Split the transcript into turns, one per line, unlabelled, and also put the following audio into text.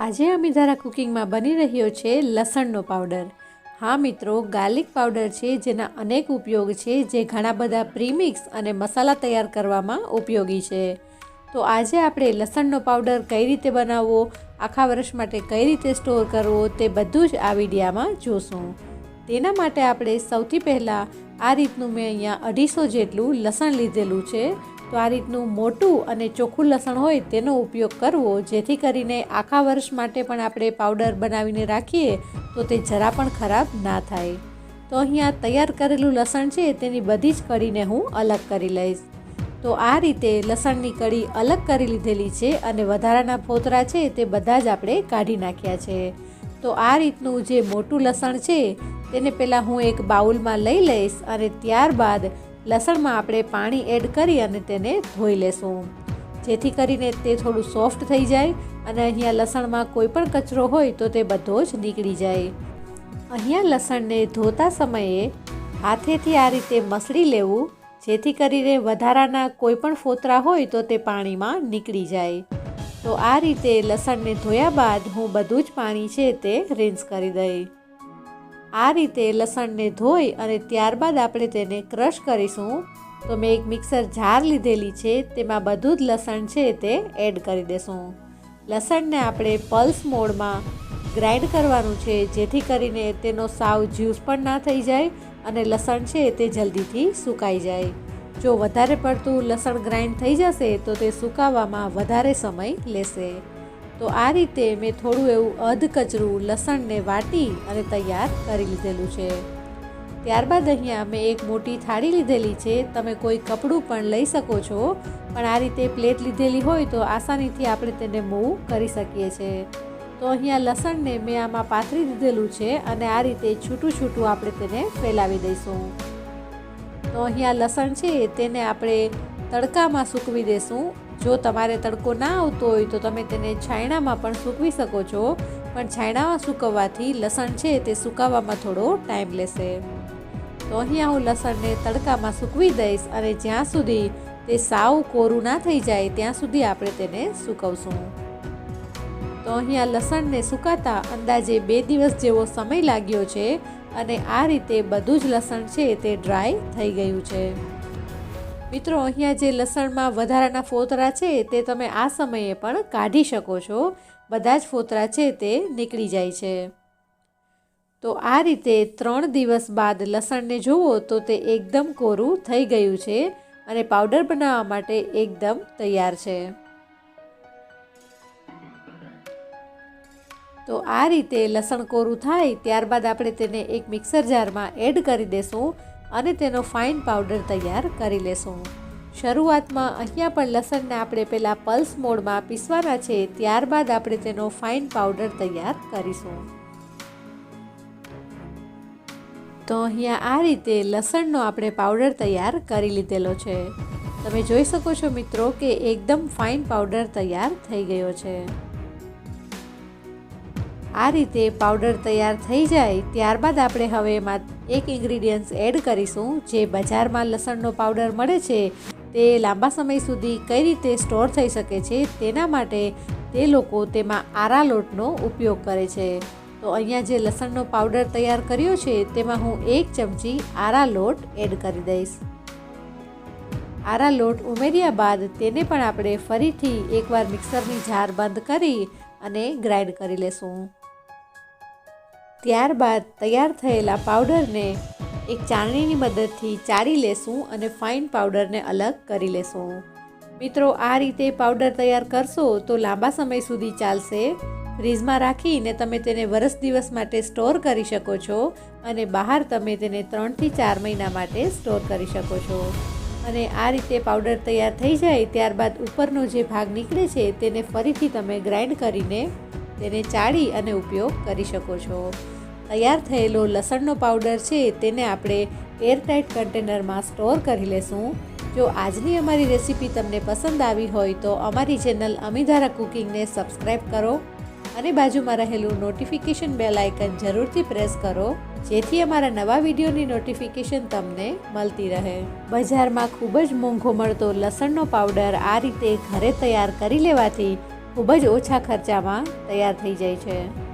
આજે અમે ધારા કુકિંગમાં બની રહ્યો છે લસણનો પાવડર. હા મિત્રો, ગાર્લિક પાવડર છે જેના અનેક ઉપયોગ છે જે ઘણા બધા પ્રીમિક્સ અને મસાલા તૈયાર કરવામાં ઉપયોગી છે. તો આજે આપણે લસણનો પાવડર કઈ રીતે બનાવવો, આખા વર્ષ માટે કઈ રીતે સ્ટોર કરવો તે બધું જ આ વિડીયામાં જોશું. તેના માટે આપણે સૌથી પહેલાં આ રીતનું મેં અહીંયા અઢીસો જેટલું લસણ લીધેલું છે. તો આ રીતનું મોટું અને ચોખ્ખું લસણ હોય તેનો ઉપયોગ કરવો, જેથી કરીને આખા વર્ષ માટે પણ આપણે પાવડર બનાવીને રાખીએ, તો તે જરા પણ ખરાબ ના થાય. તો અહીંયા તૈયાર કરેલું લસણ છે, તેની બધી જ કળીને હું અલગ કરી લઈશ. તો આ રીતે લસણની કઢી અલગ કરી લીધેલી છે અને વધારાના ફોતરા છે તે બધા જ આપણે કાઢી નાખ્યા છે. તો આ રીતનું જે મોટું લસણ છે, તેને પહેલાં હું એક બાઉલમાં લઈ લઈશ અને ત્યારબાદ લસણમાં આપણે પાણી એડ કરી અને તેને ધોઈ લેશું. જેથી કરીને તે થોડું સોફ્ટ થઈ જાય અને અહીંયા લસણમાં કોઈ પણ કચરો હોય તો તે બધો જ નીકળી જાય. અહીંયા લસણને ધોતા સમયે હાથેથી આ રીતે મસળી લેવું, જેથી કરીને વધારાના કોઈ પણ ફોતરા હોય તો તે પાણીમાં નીકળી જાય. તો આ રીતે લસણને ધોયા બાદ હું બધું જ પાણી છે તે રિન્સ કરી દઈ. આ રીતે લસણને ધોઈ અને ત્યારબાદ આપણે તેને ક્રશ કરીશું. તો મેં એક મિક્સર જાર લીધેલી છે, તેમાં બધું જ લસણ છે તે એડ કરી દેશું. લસણને આપણે પલ્સ મોડમાં ગ્રાઇન્ડ કરવાનું છે, જેથી કરીને તેનો સાવ જ્યુસ પણ ના થઈ જાય અને લસણ છે તે જલ્દીથી સુકાઈ જાય. જો વધારે પડતું લસણ ગ્રાઇન્ડ થઈ જશે, તો તે સુકાવવામાં વધારે સમય લેશે. તો આ રીતે મેં થોડું એવું અધ કચરું લસણને વાટી અને તૈયાર કરી લીધેલું છે. ત્યારબાદ અહીંયા મેં એક મોટી થાળી લીધેલી છે. તમે કોઈ કપડું પણ લઈ શકો છો, પણ આ રીતે પ્લેટ લીધેલી હોય તો આસાનીથી આપણે તેને મૂવ કરી શકીએ છીએ તો અહીંયા લસણને મેં આમાં પાથરી દીધેલું છે અને આ રીતે છૂટું છૂટું આપણે તેને ફેલાવી દઈશું. તો અહીંયા લસણ છે, તેને આપણે તડકામાં સૂકવી દઈશું જો તમારે તડકો ના આવતો હોય તો તમે તેને છાયણામાં પણ સૂકવી શકો છો. પણ છાયણામાં સૂકવવાથી લસણ છે તે સુકાવવામાં થોડો ટાઈમ લેશે. તો અહીંયા હું લસણને તડકામાં સૂકવી દઈશ અને જ્યાં સુધી તે સાવ કોરું ના થઈ જાય ત્યાં સુધી આપણે તેને સૂકવશું. તો અહીંયા લસણને સુકાતા અંદાજે બે દિવસ જેવો સમય લાગ્યો છે અને આ રીતે બધું જ લસણ છે તે ડ્રાય થઈ ગયું છે. મિત્રો, અહીંયા જે લસણમાં વધારાના ફોતરા છે તે તમે આ સમયે પણ કાઢી શકો છો. બધા જ ફોતરા છે તે નીકળી જાય છે. તો આ રીતે ત્રણ દિવસ બાદ લસણને જુઓ તો તે એકદમ કોરું થઈ ગયું છે અને પાવડર બનાવવા માટે એકદમ તૈયાર છે. તો આ રીતે લસણ કોરું થાય, ત્યારબાદ આપણે તેને એક મિક્સર જારમાં એડ કરી દેશું અને તેનો ફાઇન પાવડર તૈયાર કરી લેશું. શરૂઆતમાં અહીંયા પણ લસણને આપણે પહેલાં પલ્સ મોડમાં પીસવાના છે, ત્યારબાદ આપણે તેનો ફાઇન પાવડર તૈયાર કરીશું. તો અહીંયા આ રીતે લસણનો આપણે પાવડર તૈયાર કરી લીધેલો છે. તમે જોઈ શકો છો મિત્રો કે એકદમ ફાઇન પાવડર તૈયાર થઈ ગયો છે. આ રીતે પાવડર તૈયાર થઈ જાય, ત્યારબાદ આપણે હવે એમાં એક ઇન્ગ્રીડિયન્ટ્સ એડ કરીશું, જે બજારમાં લસણનો પાવડર મળે છે, તે લાંબા સમય સુધી કઈ રીતે સ્ટોર થઈ શકે છે, તેના માટે તે લોકો તેમાં આરાલોટનો ઉપયોગ કરે છે. તો અહીંયા જે લસણનો પાવડર તૈયાર કર્યો છે, તેમાં હું એક ચમચી આરાલોટ એડ કરી દઈશ. આરાલોટ ઉમેર્યા બાદ તેને પણ આપણે ફરીથી એકવાર મિક્સરની જાર બંધ કરી અને ગ્રાઇન્ડ કરી લેશું. ત્યારબાદ તૈયાર થયેલા પાવડરને એક ચાળણીની મદદથી ચારી લેશું અને ફાઇન પાવડરને અલગ કરી લેશું. મિત્રો, આ રીતે પાવડર તૈયાર કરશો તો લાંબા સમય સુધી ચાલશે. ફ્રીજમાં રાખીને તમે તેને વરસ દિવસ માટે સ્ટોર કરી શકો છો અને બહાર તમે તેને ત્રણથી ચાર મહિના માટે સ્ટોર કરી શકો છો. અને આ રીતે પાવડર તૈયાર થઈ જાય ત્યારબાદ ઉપરનો જે ભાગ નીકળે છે તેને ફરીથી તમે ગ્રાઇન્ડ કરીને તેને ચાળી અને ઉપયોગ કરી શકો છો. તૈયાર થયેલો લસણનો પાવડર છે તેને આપણે એરટાઇટ કન્ટેનરમાં સ્ટોર કરી લેશું. જો આજની અમારી રેસીપી તમને પસંદ આવી હોય તો અમારી ચેનલ અમીધારા કુકિંગને સબસ્ક્રાઈબ કરો અને બાજુમાં રહેલું નોટિફિકેશન બેલ આઇકન જરૂરથી પ્રેસ કરો, જેથી અમારા નવા વિડીયોની નોટિફિકેશન તમને મળતી રહે. બજારમાં ખૂબ જ મોંઘો મળતો લસણનો પાવડર આ રીતે ઘરે તૈયાર કરી લેવાથી ખૂબ જ ઓછા ખર્ચામાં તૈયાર થઈ જાય છે.